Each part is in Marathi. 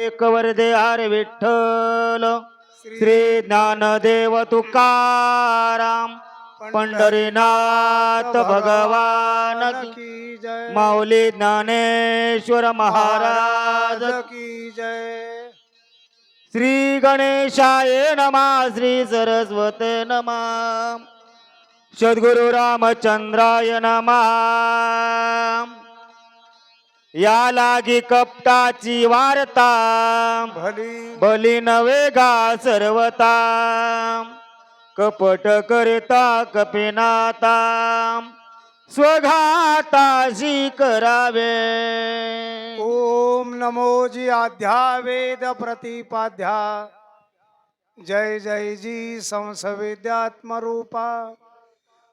एक वरदे हर विठ्ठल। श्री ज्ञानदेव तुकाराम। पंढरीनाथ भगवान की जय। माऊली ज्ञानेश्वर महाराज की जय। श्री गणेशाय नमा श्री सरस्वते नमा। सद्गुरु रामचंद्राय नमा। या लागी कपटाची वार्ता. भली. बली नवे गा सर्वता. कपट करता कपिनाता. स्वघाताशी करावे. ओम नमो जी आध्या वेद प्रतिपाध्या. जय जय जी संसवेद्यात्मरूपा.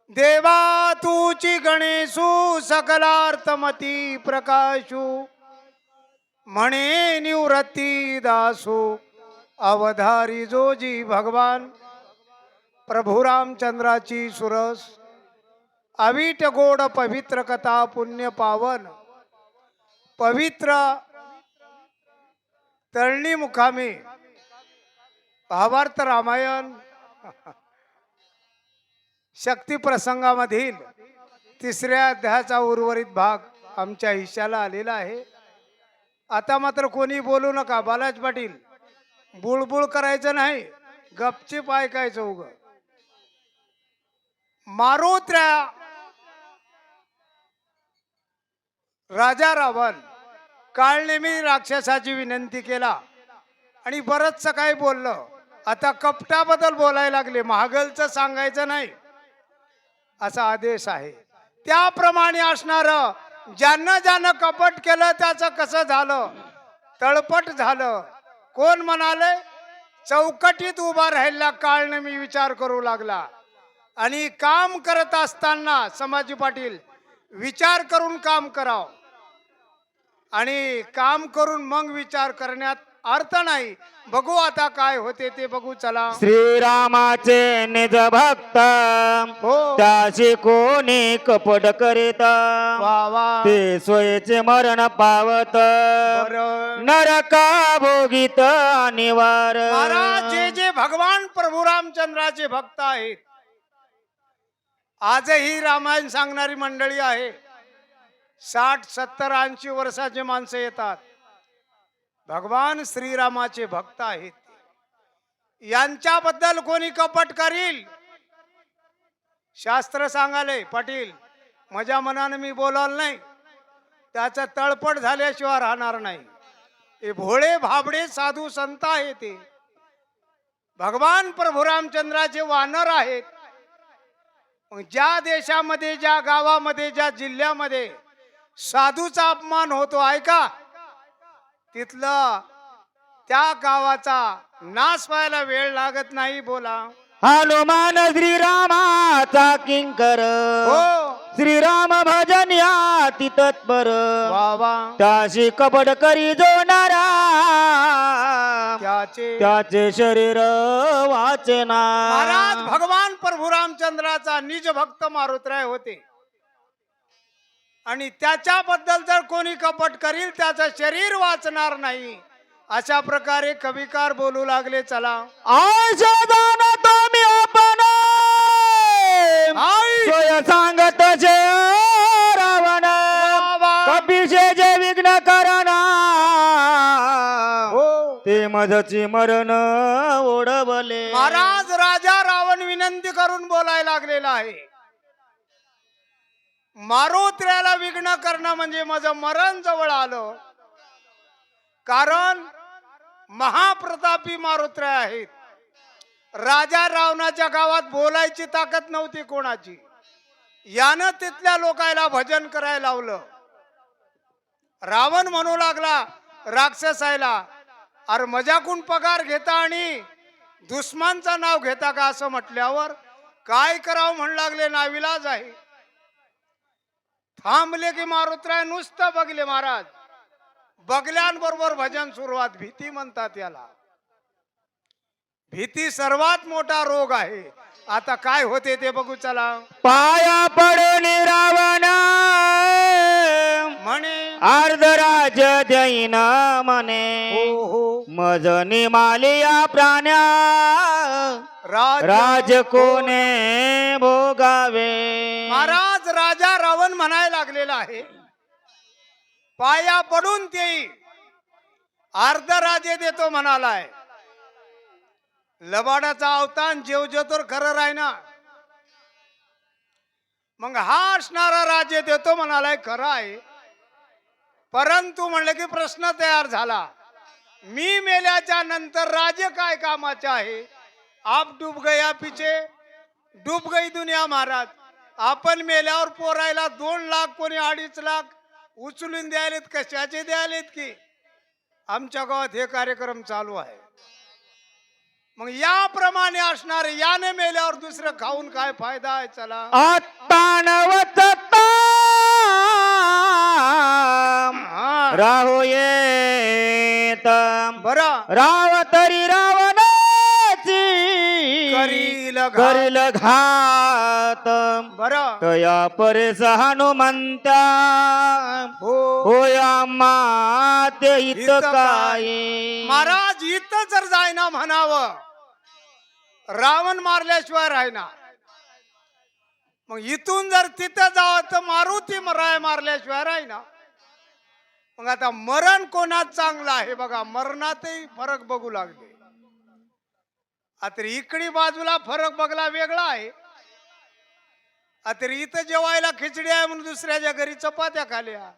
देवा तूची गणेशू सकलार्थमती प्रकाशू. म्हणे निवृत्ती दासू. अवधारी जोजी भगवान. प्रभू रामचंद्राची सुरस. अवीट गोड पवित्र कथा पुण्य पावन. पवित्र तळणी मुखामी. भावार्थ रामायण. शक्ती प्रसंगामधील तिसऱ्या अध्यायाचा उर्वरित भाग आमच्या हिश्याला आलेला आहे. आता मात्र कोणी बोलू नका. बालाज पाटील बुळबुळ करायचं नाही. गपचीप ऐकायचं उग. मारुत्र्या राजा रावण काळनेमी राक्षसाची विनंती केला आणि बरंचसं काही बोललं. आता कपटाबद्दल बोलायला लागले. महागलचं सांगायचं नाही. असा आदेश आहे. त्याप्रमाणे असणार ज्यांना ज्यानं कपट केलं त्याचं कसं झालं? तळपट झालं. कोण म्हणाले? चौकटीत उभा राहिला काळनं मी विचार करू लागला. आणि काम करत असताना समाजी पाटील विचार करून काम करावं. आणि काम करून मग विचार करण्यात अर्थ नाही. बघू आता काय होते ते बघू चला. श्रीरामाचे निज भक्त हो. त्याशी कोणी कपट करीत वा वा. ते सोयीचे मरण पावत बरं. नरका भोगीत अनिवार. महाराज जे जे भगवान प्रभू रामचंद्राचे भक्त आहेत आजही रामायण सांगणारी मंडळी आहे. साठ सत्तर ऐंशी वर्षाचे माणसं येतात. भगवान श्रीरामाचे भक्त आहेत. यांच्याबद्दल कोणी कपट करील? शास्त्र सांगाले पाटील माझ्या मनाने मी बोलाल नाही. त्याचा तळपट झाल्याशिवाय राहणार नाही. हे भोळे भाबडे साधू संत आहे ते भगवान प्रभू रामचंद्राचे वानर आहेत. ज्या देशामध्ये ज्या गावामध्ये ज्या जिल्ह्यामध्ये साधूचा अपमान होतो ऐका. तिथलं त्या गावाचा नाश व्हायला वेळ लागत नाही बोला. हनुमान श्रीरामाचा किंकर. हो. श्रीराम भजन या ती तत्पर वा त्याशी कपट करी जोनारा त्याचे त्याचे शरीर वाचना. महाराज भगवान प्रभू रामचंद्राचा निज भक्त मारुतराय होते. आणि त्याच्याबद्दल जर कोणी कपट करील त्याचं शरीर वाचणार नाही. अशा प्रकारे कविकार बोलू लागले चला. आशा जाणतो मी आपण सांगत जे रावण. कपिशे जे विघ्न करणा हो. ते मधची मरण ओढवले. महाराज राजा रावण विनंती करून बोलायला लागलेला आहे. मारुत्र्याला विघ्न करणं म्हणजे माझं मरण जवळ आलं. कारण महाप्रतापी मारुत्रे आहेत. राजा रावणाच्या गावात बोलायची ताकद नव्हती कोणाची. यानं तिथल्या लोकायला भजन करायला लावलं. रावण म्हणू लागला राक्षसायला अरे मजाकून पगार घेता आणि दुश्मनचं नाव घेता का? असं म्हटल्यावर काय करावं? म्हण लागले नाविलाज आहे. थांबले की मारुत्राय नुसतं बघले महाराज. बगल्यांबरोबर भजन सुरुवात. भीती म्हणतात याला. भीती सर्वात मोठा रोग आहे. आता काय होते ते बघू चला. पाया पडून रावण. म्हणे. अर्धराज देईन म्हणे. हो हो. मजनी मालिया प्राण्या. राज कोणे? भोगावे? महाराज राजा रावण म्हणायला लागलेला आहे. पाया पडून ते अर्ध राजे देतो म्हणालाय. लबाडाचा अवतान जेवजो तर खरं राही ना मग हा असणारा राजे देतो म्हणालाय खरं आहे. परंतु म्हणलं की प्रश्न तयार झाला. मी मेल्याच्या नंतर राजे काय कामाचे आहे? आप डूब गया पिछे। डूब गई दुनिया महाराज। आपण मेल्यावर पोरायला दोन लाख कोणी अडीच लाख उचलून द्यायलेत कशाचे द्यायलेत की? आमच्या गावात हे कार्यक्रम चालू आहे. मग याप्रमाणे असणार याने मेल्यावर दुसरं खाऊन काय फायदा आहे? चला. आत्तानवत. राहो येत. बरं. राव तरी रावणाची करील घात. बरं. तया परेस हनुमंता हो. होया माते हित हित काय? महाराज इथं जर जायना म्हणावं रावण मारल्याशिवाय राहिना मग इथून जर तिथं जावं तर मारुती राय मारल्याशिवाय राहिना मग आता मरण कोणात चांगलं आहे बघा मरणातही फरक बघू लागले. आता इकडी बाजूला फरक बघला वेगळा आहे. आता इथं जेवायला खिचडी आहे म्हणून दुसऱ्याच्या घरी चपात्या खाल्या.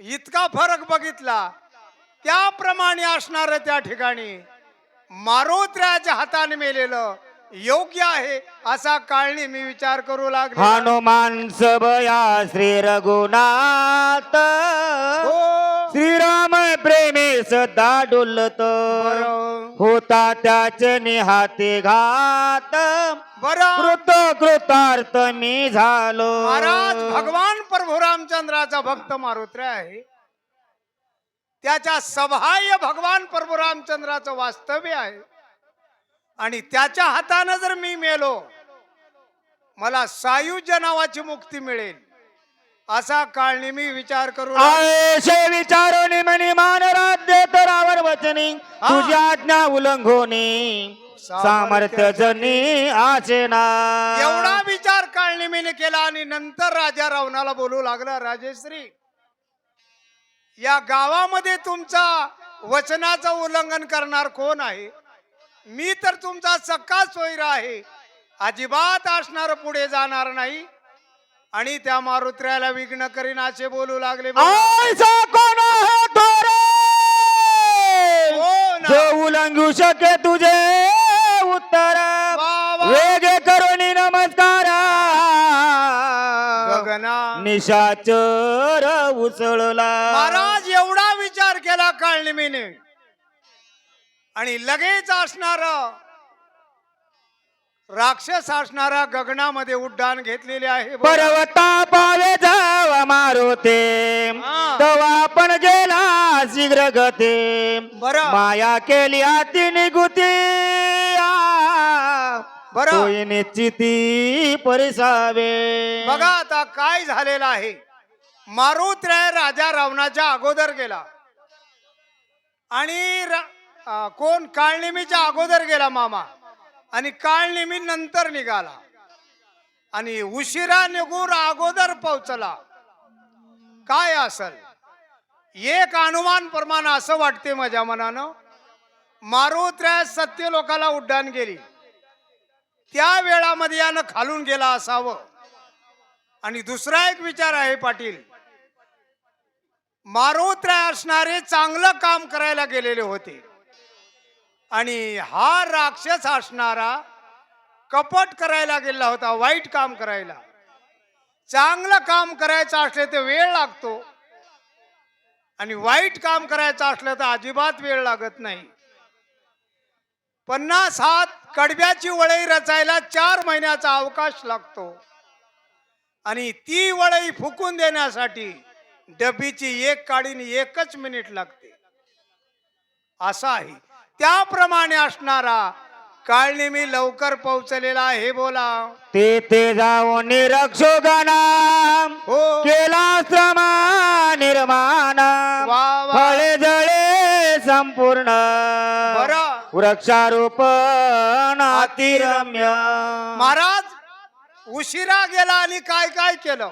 इतका फरक बघितला. त्याप्रमाणे असणार त्या ठिकाणी मारोत्र्याच्या हाताने मेलेलं योग्य आहे असा काळणी मी विचार करू लागलो. हनुमान सबया श्री रघुनाथ. हो. श्रीराम प्रेमे सदा डोलत होता त्याचे निहाते घात. बरं. कृत कृतार्थ मी झालो. महाराज भगवान प्रभू रामचंद्राचा भक्त मारुत्र आहे. त्याच्या सभाय भगवान प्रभू रामचंद्राचं वास्तव्य आहे. आणि त्याच्या हातानं जर मी मेलो मला सायुज्य नावाची मुक्ती मिळेल. असा काळनी मी विचार करू. आयशे विचारून मनी मान राज्य तरावर वचनी. तुझी आज्ञा उल्लंघोनी सामर्थ्य जनी आचेना. एवढा विचार काळनिमीने केला आणि नंतर राजा रावणाला बोलू लागला राजेश्री या गावामध्ये तुमचा वचनाचं उल्लंघन करणार कोण आहे? मी तर तुमचा सक्का सोयरा आहे. अजिबात असणार पुढे जाणार नाही. आणि त्या मारुत्र्याला विघ्न करीन असे बोलू लागले आयसा कोण आहे? जो उल्लंघू शके तुझे उत्तर. वेगे करुणी नमस्कार. गगना निशाचर उसळला. महाराज एवढा विचार केला काळनिमीने आणि लगेच असणार. राक्षस असणारा गगनामध्ये उड्डाण घेतलेले आहे. पर्वता पावे जावा मारुते हा. तवा आपण गेला शीघ्र गते. बरं. माया केली अति निगुती बरं. तोय निश्चिती परिसावे. बघा आता काय झालेलं आहे. मारुत्र्य राजा रावणाच्या अगोदर गेला. आणि रा- अं, कोण? काळनिमीच्या अगोदर गेला मामा. आणि काळनिमी नंतर निघाला. आणि उशिरा निघून अगोदर पोहोचला. काय असल? एक अनुमान प्रमाण असं वाटते माझ्या मनानं. मारुत्र्या सत्य लोकाला उड्डाण गेली. त्या वेळामध्ये यानं खालून गेला असावं. आणि दुसरा एक विचार आहे पाटील. मारुत्र्या असणारे चांगलं काम करायला गेलेले होते. आणि हा राक्षस असणारा कपट करायला गेला होता वाईट काम करायला. चांगलं काम करायचं असलं तर वेळ लागतो. आणि वाईट काम करायचं असलं तर अजिबात वेळ लागत नाही. पन्नास हात कडब्याची वळई रचायला चार महिन्याचा अवकाश लागतो. आणि ती वळई फुकून देण्यासाठी डबीची एक काडीन एकच मिनिट लागते. असा आहे. त्याप्रमाणे असणारा. काळ नेहमी लवकर पोहोचलेला हे बोला. तेथे जाऊन निरक्षोगणा हो. केला श्रम निर्माण. वा वा. फळे जळे संपूर्ण. बरं. वृक्षारोपण अतिरम्य महाराज उशिरा गेला आणि काय काय केलं?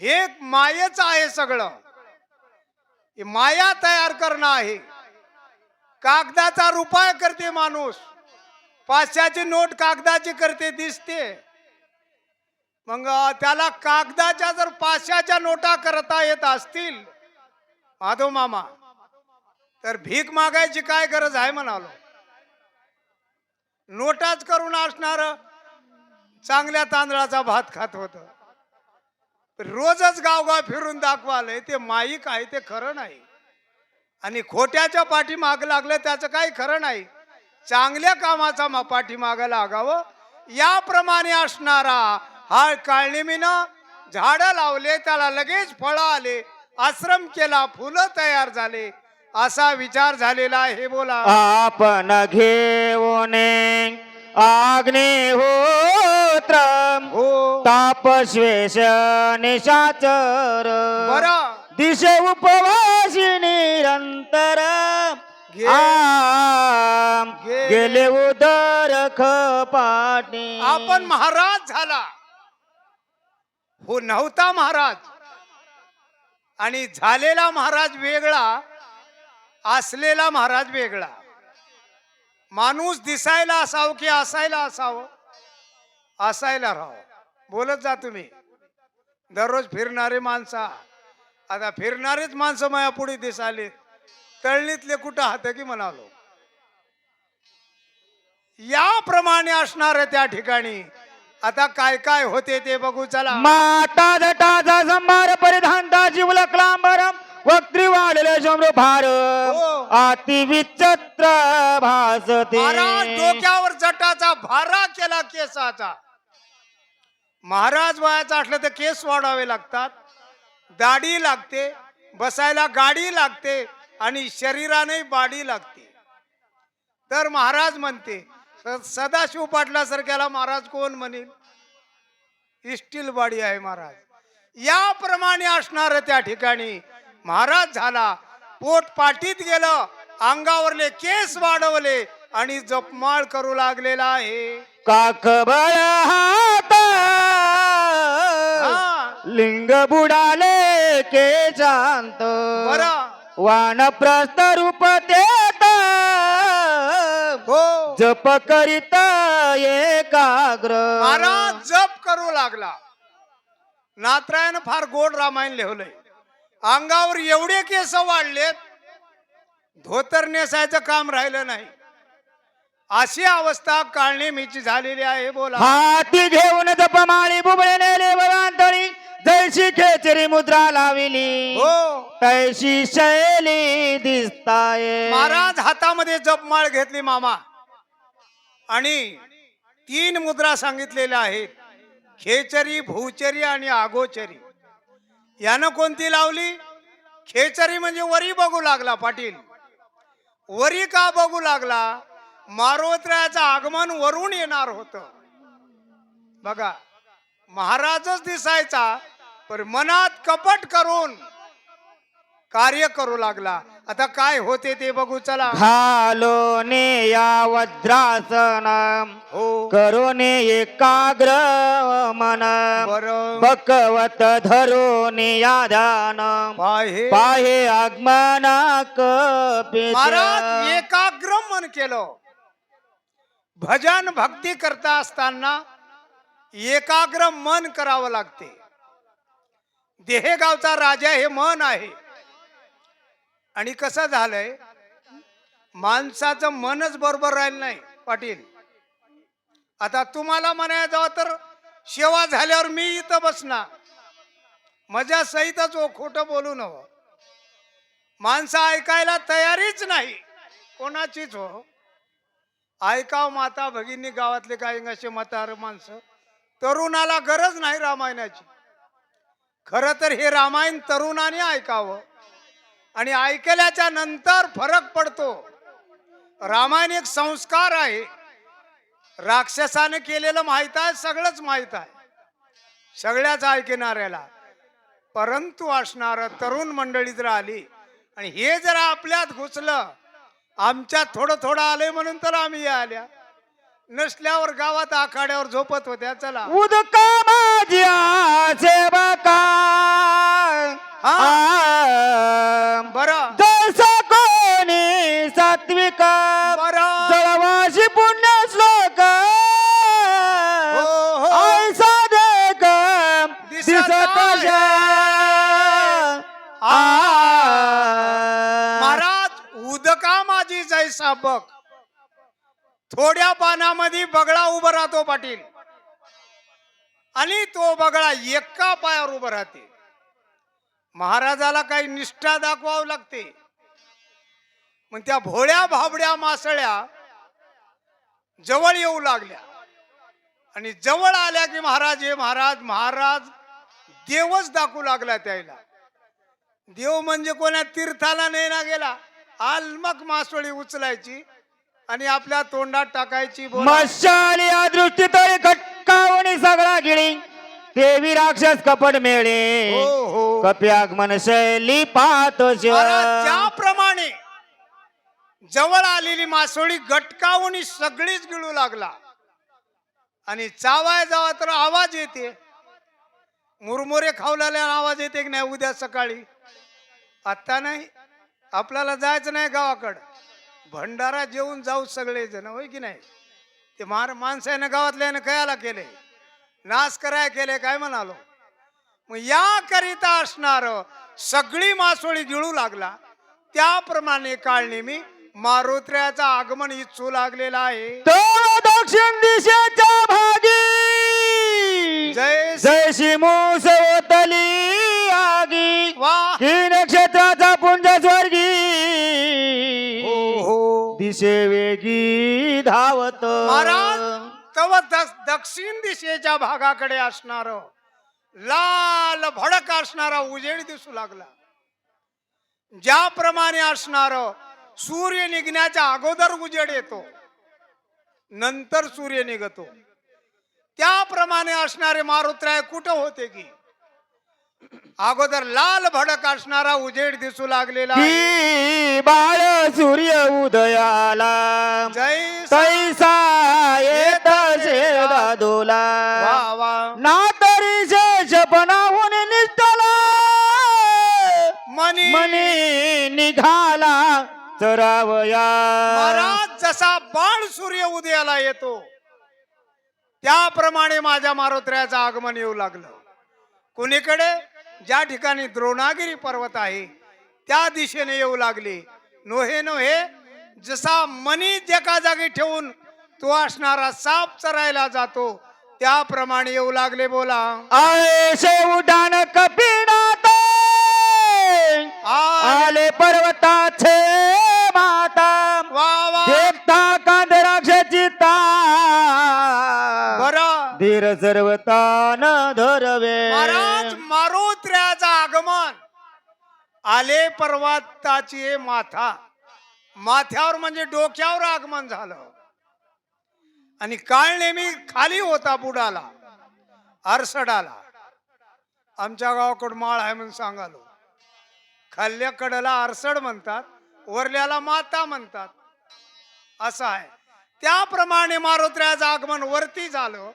हे मायेच आहे सगळं. हे माया तयार करणं आहे. कागदाचा रुपया करते माणूस. पाचशेची नोट कागदाची करते दिसते. मग त्याला कागदाच्या जर पाचशेच्या नोटा करता येत असतील माधव मामा तर भीक मागायची काय गरज आहे म्हणालो. नोटाच करून असणार चांगल्या तांदळाचा भात खात होत. रोजच गावगाव फिरून दाखवालंय ते माईक आहे ते खरं नाही. आणि खोट्याच्या पाठी माग लागलं त्याचं काही खरं नाही. चांगल्या कामाचा मा- पाठी माग लागावं. याप्रमाणे असणारा हा काळनिमीनं झाडं लावले त्याला लगेच फळं आले आश्रम केला फुलं तयार झाले असा विचार झालेला आहे बोला. आपण घेऊन अग्निहोत्र हो. तापश्वेश निशाचर बरं. दिश उपवासी गे- गेले उदर खपाटी. आपण महाराज झाला. हो नव्हता महाराज. आणि झालेला महाराज वेगळा असलेला महाराज वेगळा. माणूस दिसायला असावं की असायला असावं? असायला राहावं. बोलत जा तुम्ही. दररोज फिरणारे माणसा. आता फिरणारेच माणसं माया पुढे दिसाले तळणीतले कुठं हात की म्हणालो? याप्रमाणे असणार त्या ठिकाणी. आता काय काय होते ते बघू चला. माता जटाचा संभार परिधानता जीवल क्लांबरम वक्त्री वाढले शंभर भार. हो. अति विचित्र भासते. डोक्यावर जटाचा भारा केला केसाचा. महाराज वयाचा असलं तर केस वाढावे लागतात. दाढी लागते बसायला गाडी लागते. आणि शरीराने बाडी लागते. तर महाराज म्हणते सदाशिव पाटलासारख्याला महाराज कोण म्हणेल? स्टील बाडी आहे महाराज. याप्रमाणे असणार त्या ठिकाणी महाराज झाला. पोट पाठीत गेलं अंगावरले केस वाढवले आणि जपमाळ करू लागलेला आहे. हा, लिंग बुडाले के शांत बरं. वानप्रस्थ रूप देत हो. जप करीत एकाग्र. महाराज जप करू लागला. नात्रायण फार गोड रामायण लिहलंय. अंगावर एवढे केस वाढलेत धोतर नेसायचं काम राहिलं नाही. अशी अवस्था काळनेमीची झालेली आहे बोला. हाती घेऊन जपमाळी बुबळे नेले वरांतळी जैशी खेचरी मुद्रा लाविली हो. तैशी शैली दिसताये. महाराज हातामध्ये जपमाळ घेतली मामा. आणि तीन मुद्रा सांगितलेल्या आहेत. खेचरी भूचरी आणि आगोचरी. यानं कोणती लावली? खेचरी म्हणजे वरी बघू लागला पाटील. वरी का बघू लागला? मारोत्राचं आगमन वरून येणार होत. बघा महाराजच दिसायचा पण मनात कपट करून कार्य करू लागला. आता काय होते ते बघू चला. घालो ने या वज्रासन हो. करोने एकाग्र मन बरं. बकवत धरोने या ध्यान पाहे. पाहे आगमना महाराज एकाग्र मन केलं. भजन भक्ती करता असताना एकाग्र मन करावं लागते. देहेगावचा राजा हे मन आहे. आणि कसं झालंय? माणसाचं मनच बरोबर राहिलं नाही पाटील. आता तुम्हाला म्हणायचं जावं तर सेवा झाल्यावर मी इथं बसणार. मजा सहितच हो खोटं बोलू नव. माणसं ऐकायला तयारीच नाही. कोणाचीच हो. ऐकाव माता भगिनी गावातले काही असे म्हातार माणसं. तरुणाला गरज नाही रामायणाची. खरं तर हे रामायण तरुणाने ऐकावं. आणि ऐकल्याच्या नंतर फरक पडतो. रामायण एक संस्कार आहे. राक्षसाने केलेलं माहीत आहे सगळंच माहीत आहे. सगळ्याच ऐकणाऱ्याला. परंतु असणार तरुण मंडळी जर आली आणि हे जर आपल्यात घुसलं आमच्यात थोडं थोडं आलंय म्हणून तर आम्ही या आल्या. नसल्यावर गावात आखाड्यावर झोपत होत्या चला. उदका माझ्या सेवका बरं. जैसा कोणी सात्विक बरं. जळवाशी पुण्य श्लोक हो, हो. ऐसा देख दिसत दिसत आहे. आ. महाराज उदका माझी जैसा बघ. थोड्या पानामध्ये बगळा उभा राहतो पाटील. आणि तो बगळा एका पायावर उभं राहते. महाराजाला काही निष्ठा दाखवावं लागते. मग त्या भोळ्या भाबड्या मासळ्या जवळ येऊ लागल्या. आणि जवळ आल्या की महाराज हे महाराज महाराज देवच दाखवू लागला त्याला. देव म्हणजे कोणा तीर्थाला नाही ना गेला. आलमक मासोळी उचलायची आणि आपल्या तोंडात टाकायची मशाली या दृष्टी खटकावणी सगळा गिळी. देवी राक्षस कपट मेळे. हो हो. कप्यागमन शैली पाहतो शिव ज्याप्रमाणे जवळ आलेली मासोळी गटकावणी सगळीच गिळू लागला. आणि चावाय जावा तर आवाज येते. मुरमुरे खावलेला आवाज येते की नाही उद्या सकाळी? आता नाही. आपल्याला जायचं नाही गावाकडं. भंडारा जेवून जाऊ सगळे जण होय की नाही? ते मार माणसानं गावातल्यानं कयाला केले? नाश कराय केले काय म्हणालो? मग याकरिता असणार सगळी मासोळी गिळू लागला. त्याप्रमाणे काळनेमी मारुत्र्याचं आगमन इच्छू लागलेला आहे. तो दक्षिण दिशेच्या भागी जय जैशी मूस दिशे वेगी धावत. महाराज तव दक्षिण दिशेच्या भागाकडे असणार लाल भडक असणारा उजेड दिसू लागला. ज्याप्रमाणे असणार सूर्य निघण्याच्या अगोदर उजेड येतो नंतर सूर्य निघतो. त्याप्रमाणे असणारे मारुत्राय कुठं होते की? अगोदर लाल भडक असणारा उजेड दिसू लागलेला आहे. की बाळ सूर्य उदयाला. जय तैसा येत दादोला. वा वा. ना तरी शेषपणाहून निष्ठला. मनी मनी निघाला चरावया. महाराज जसा बाण सूर्य उदयाला येतो त्याप्रमाणे माझ्या मारोत्र्याचं आगमन येऊ लागलं. कुणीकडे? ज्या ठिकाणी द्रोणागिरी पर्वत आहे त्या दिशेने येऊ लागले. नोहे नोहे जसा मनी एका जागी ठेवून तो असणारा साप चरायला जातो त्याप्रमाणे येऊ लागले बोला. आळे उडान कपिनाथ. आ- आले पर्वताचे माता. वा वा. देखता कांदराक्षाची ता. बर. धीर धरवे. महाराज मारुत्र्याचं आगमन आले पर्वताची माथा. माथ्यावर म्हणजे डोक्यावर आगमन झालं. आणि काळ नेहमी खाली होता बुडाला आरसडाला. आमच्या गावाकडं माळ आहे म्हणून सांगालो. खाल्ल्या कडेला आरसड म्हणतात वरल्याला माता म्हणतात. असं आहे. त्याप्रमाणे मारुत्र्याचं आगमन वरती झालं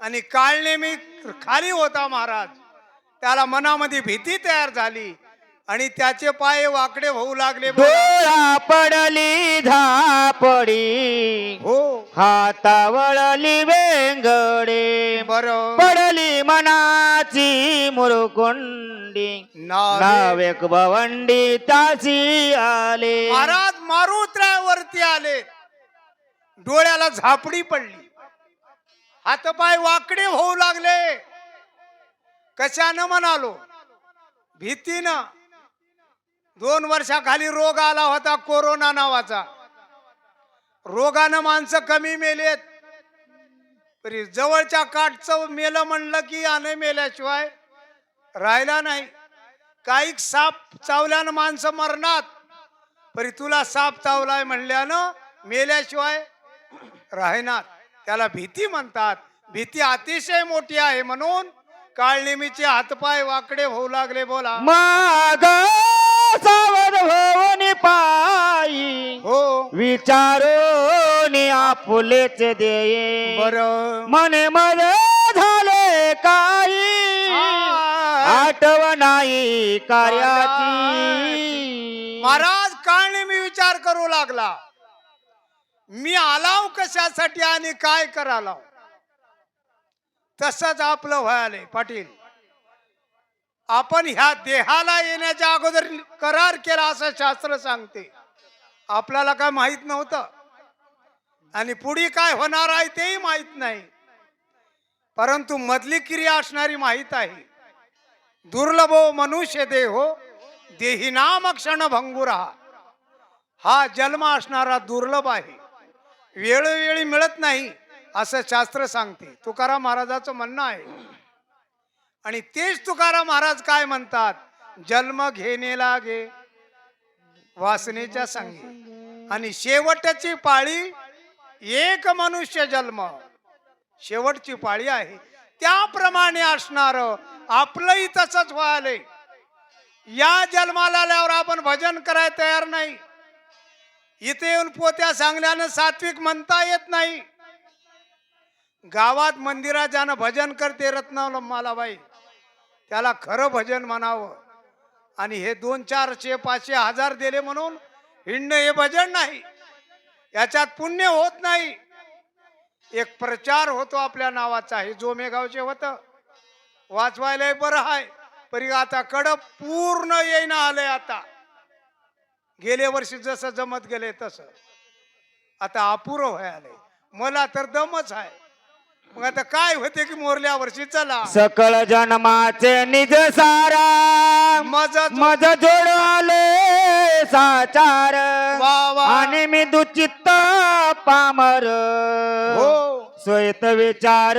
आणि काळ नेहमी खाली होता महाराज. त्याला मनामध्ये भीती तयार झाली. आणि त्याचे पाय वाकडे होऊ लागले डोळा पडली धापडी हो. हातावळली वेंगडे. बर. पडली मनाची मुरकुंडी. नावेक भवंडी तासी आले. महाराज मारुत्र्यावरती आले. डोळ्याला झापडी पडली. हातपाय वाकडे होऊ लागले. कशानं म्हणालो? भीतीनं. दोन वर्षाखाली रोग आला होता कोरोना नावाचा. रोगानं माणसं कमी मेलेत. तरी जवळच्या काठचं मेलं म्हणलं की आणे मेल्याशिवाय राहिला नाही. काही साप चावल्यानं माणसं मरणार. परी तुला साप चावलाय म्हणल्यानं मेल्याशिवाय राहणार. त्याला भीती म्हणतात. भीती अतिशय मोठी आहे म्हणून काळनिमीचे हातपाय वाकडे होऊ लागले बोला. माग पायी हो. विचारून आपुलेच दे बर. मने मध्ये झाले काही. आठवण नाही कार्याची. महाराज काळने मी विचार करू लागला. मी आलाव कशासाठी आणि काय कराला तसंच आपलं व्हायलंय पाटील. आपण ह्या देहाला येण्याच्या अगोदर करार केला असं शास्त्र सांगते. आपल्याला काय माहीत नव्हतं. आणि पुढे काय होणार आहे तेही माहीत नाही. परंतु मधली क्रिया असणारी माहीत आहे. दुर्लभो हो मनुष्य देहो हो, देही नाम क्षण भंगुरा हा जन्म असणारा दुर्लभ आहे. वेळोवेळी मिळत नाही असं शास्त्र सांगते. तुकाराम महाराजाचं म्हणणं आहे. आणि तेच तुकाराम महाराज काय म्हणतात? जन्म घेणे लागे वासनेच्या सांगे. आणि शेवटची पाळी एक मनुष्य जन्म. शेवटची पाळी आहे. त्याप्रमाणे असणार आपलंही तसंच व्हायलंय या जन्माला आल्यावर आपण भजन करायला तयार नाही. इथे येऊन पोत्या सांगल्यानं सात्विक म्हणता येत नाही. गावात मंदिरात ज्यानं भजन करते रत्न मालाबाई त्याला खरं भजन म्हणावं. आणि हे दोन चारशे पाचशे हजार दिले म्हणून हिंड हे भजन नाही. याच्यात पुण्य होत नाही. एक प्रचार होतो आपल्या नावाचा. हे जोमेगावचे होतं. वाचवायलाही बरं आहे परी आता कडप पूर्ण येईना आलंय आता. गेल्या वर्षी जसं जमत गेले तसं. आता अपुरं व्हाय मला तर दमच आहे. मग आता काय होते की मोरल्या वर्षी चला. सकळ जन्माचे निज सारा मज मज जोड आले साचार. वा वा. आणि मी दुचित्त पामर. हो. स्वयत विचार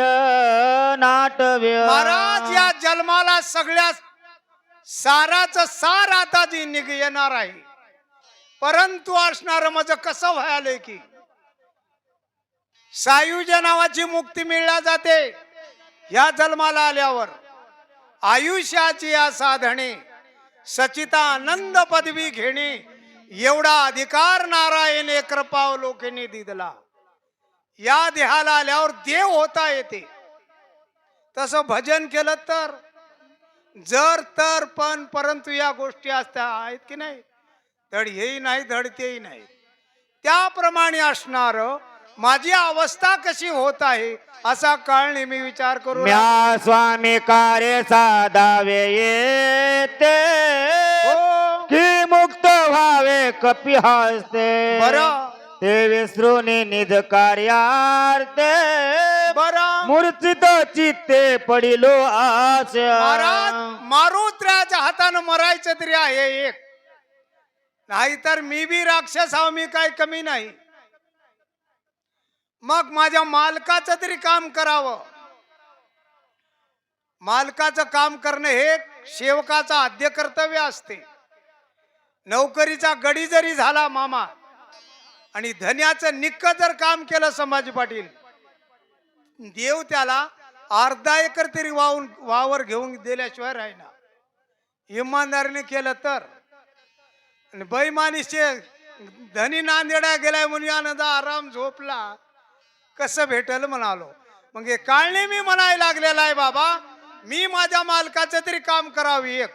नाटव्य महाराज या जन्माला सगळ्या साराच सार आता जी निघ येणार आहे. परंतु असणार मज कसं व्हायलंय की? सायुज नावाची मुक्ती मिळल्या जाते. या जन्माला आल्यावर आयुष्याची या साधने सचिता आनंद पदवी घेणे एवढा अधिकार नारायण नारायणे कृपावलोकेने दिला. या देहाला आल्यावर देव होता येते. तसं भजन केलं तर जर तर पण परंतु या गोष्टी असत्या आहेत की नाही? धड हेही नाही धड तेही नाही. त्याप्रमाणे असणार माझी अवस्था कशी होत आहे असा काळ नेहमी विचार करू. म्या स्वामी कार्य साधावे येते. हो. की मुक्त व्हावे कपी हस्ते. बरं. ते विसरून निज कार्यार्थे. बरं. मूर्छित चित्ते पडिलो आस महाराज मारुत्र्याच्या हातानं मरायचं तरी आहे एक. नाहीतर मी बी राक्षस आहो मी काय कमी नाही. मग माझ्या मालकाचं तरी काम करावं. मालकाचं काम करणं हे सेवकाचं आद्य कर्तव्य असते. नोकरीचा गडी जरी झाला मामा आणि धन्याचं निक्क जर काम केलं संभाजी पाटील देव त्याला अर्धा एकर तरी वाहून वावर घेऊन दिल्याशिवाय राहिना. इमानदारीने केलं तर. आणि बैमानीचे धनी नांदेडा गेलाय म्हणून आनंद आराम झोपला. कसं भेटल म्हणालो. मग हे काळणे मी म्हणायला लागलेला आहे बाबा मी माझ्या मालकाचं तरी काम करावं एक.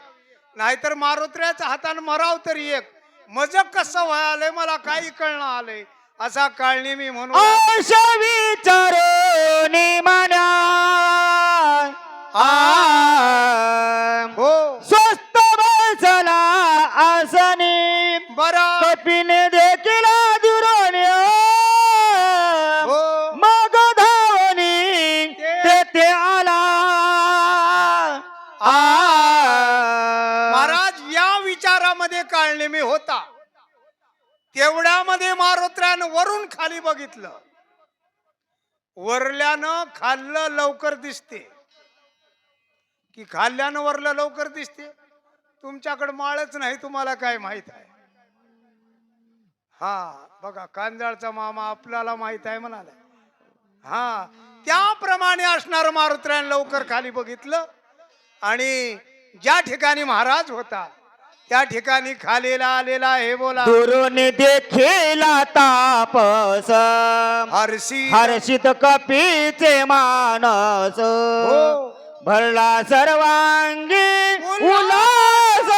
नाहीतर मारुत्र्याच्या हातानं मराव तरी एक. मज कसं व्हायलंय मला काही कळणं आलंय. असा काळणी मी म्हणून विचारो तेवढ्यामध्ये मारोत्र्यानं वरून खाली बघितलं. वरल्यानं खाल्लं लवकर दिसते. की खाल्ल्यानं वरलं लवकर दिसते? तुमच्याकडे माळच नाही तुम्हाला काय माहीत आहे? हा बघा कांजाळचा मामा आपल्याला माहीत आहे म्हणाला हा त्याप्रमाणे असणार मारुत्र्यानं लवकर खाली बघितलं. आणि ज्या ठिकाणी महाराज होता त्या ठिकाणी खालीला आलेला हे बोला. दुरून देखीला तापस हरसी हर्षित. कपीचे मानस. हो. भरला सर्वांगी उल्हास.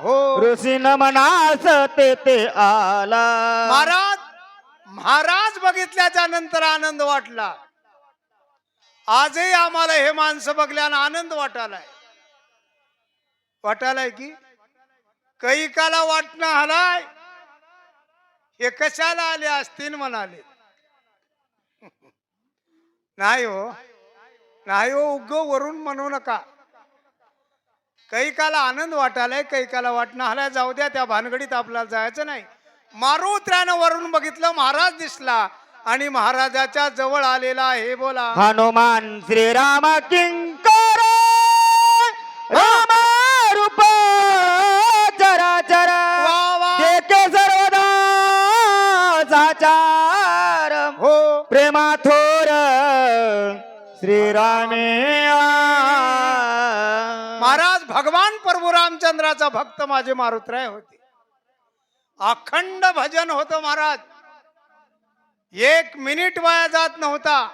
हो. ऋषीन मनास तेथे आला. महाराज महाराज बघितल्याच्या नंतर आनंद वाटला. आजही आम्हाला हे माणसं बघल्यानं आनंद वाटालाय वाटालाय की? कैकाला वाटणं हलाय हे कशाला आले? असतील म्हणाले. नाही हो. नाही हो उग वरून म्हणू नका. कैकाला आनंद वाटालाय कैकाला वाटणं हलाय जाऊ द्या त्या भानगडीत आपल्याला जायचं नाही. मारुत्र्यानं वरून बघितलं महाराज दिसला आणि महाराजाच्या जवळ आलेला हे बोला. हनुमान श्रीराम किंकर महाराज भगवान प्रभू रामचंद्राचा भक्त माझे मारुत्राय होते. अखंड भजन होतं महाराज. एक मिनिट वाया जात नव्हता.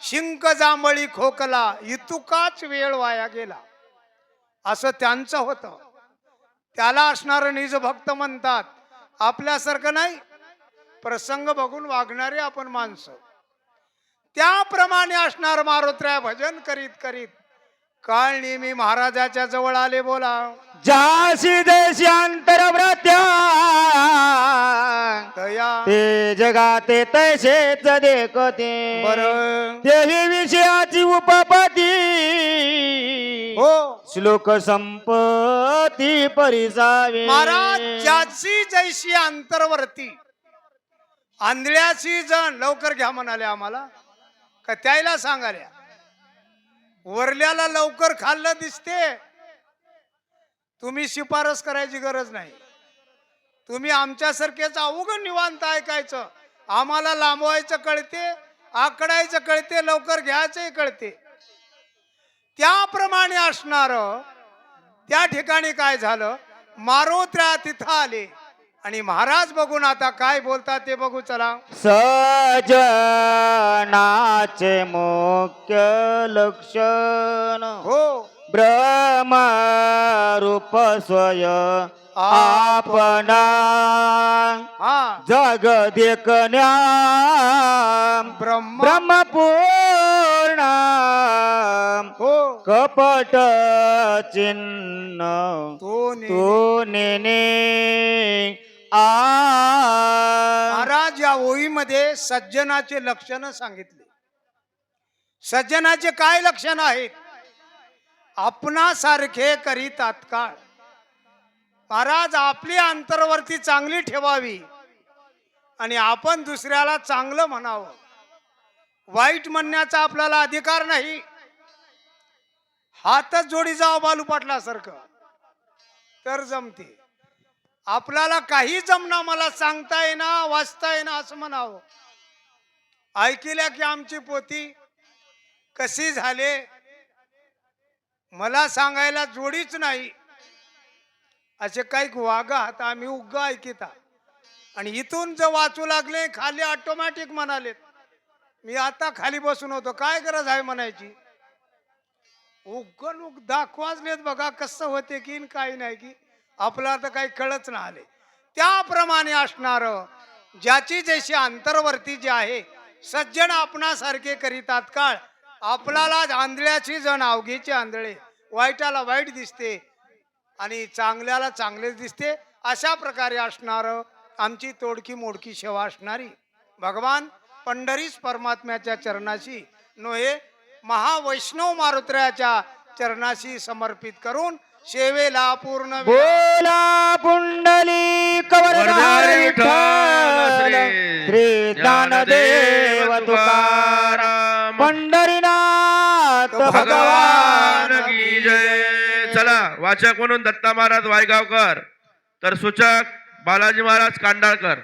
शिंक जांभळी खोकला इतुकाच वेळ वाया गेला. असं त्यांचं होतं. त्याला असणार निज भक्त म्हणतात. आपल्यासारखं नाही. प्रसंग बघून वागणारे आपण माणसं. त्याप्रमाणे असणार मारुत्र्या भजन करीत करीत. काळ नेहमी महाराजाच्या जवळ आले बोला. जाशी देशांतरव्रत्या दया. ते जगाते तसेच देखते. बर. तेही विषयाची उपपती. हो. श्लोक संपती परिसावे. महाराज ज्याची जैशी अंतर्वर्ती आंधळ्याची जण लवकर घ्या म्हणाले आम्हाला. का त्याला सांगाल्या वरल्याला लवकर खाल्लं दिसते. तुम्ही शिफारस करायची गरज नाही. तुम्ही आमच्यासारखेच अवघड निवांत ऐकायचं. आम्हाला लांबवायचं कळते आकडायचं कळते लवकर घ्यायचंही कळते. त्याप्रमाणे असणार त्या ठिकाणी काय झालं? मारोत्र्या तिथं आले. आणि महाराज बघून आता काय बोलतात ते बघू चला. सजनाचे मुख्य लक्षण. हो. ब्रह्म रूप स्वय आपणा. हा. जग देखण्या ब्रह्म. ब्रह्मपूर्ण. हो. कपट चिन्ह. तो नेने महाराज या ओळीमध्ये सज्जनाचे लक्षण सांगितले. सज्जनाचे काय लक्षण आहेत? आपणासारखे करी तात्काळ. महाराज आपली अंतरवर्ती चांगली ठेवावी. आणि आपण दुसऱ्याला चांगलं म्हणावं. वाईट म्हणण्याचा आपल्याला अधिकार नाही. हातच जोडी जावं बालू पाटलासारखं तर जमते. आपल्याला काही जमना मला सांगता येईना वाचता येईना असं म्हणावं. ऐकल्या की आमची पोती कशी झाले? मला सांगायला जोडीच नाही. असे काही वागा आहात आम्ही उग्ग ऐकिता. आणि इथून जर वाचू लागले खाली ऑटोमॅटिक म्हणालेत. मी आता खाली बसून होतो काय गरज आहे म्हणायची? उग्ग उग दाखवाजलेत बघा कसं होते की न काही नाही की. आपला तर काही कळच ना आले. त्याप्रमाणे असणार ज्याची जशी अंतर्वर्ती जी आहे सज्जन आपणासारखे करी तात्काळ आपल्याला आंधळ्याची जण अवघीचे आंधळे वाईटाला वाईट दिसते आणि चांगल्याला चांगलेच दिसते अशा प्रकारे असणार आमची तोडकी मोडकी सेवा असणारी भगवान पंढरीस परमात्म्याच्या चरणाशी नोहे महावैष्णव मारुत्र्याच्या चरणाशी समर्पित करून सेवेला पूर्ण. बोला पुंडली कवरधार वरदारी विठ्ठल विठ्ठल श्री ज्ञानदेव तुकाराम. पंढरीनाथ तो भगवान भगवान की जय. चला वाचक म्हणून दत्ता महाराज वायगावकर तर सूचक बालाजी महाराज कांडाळकर.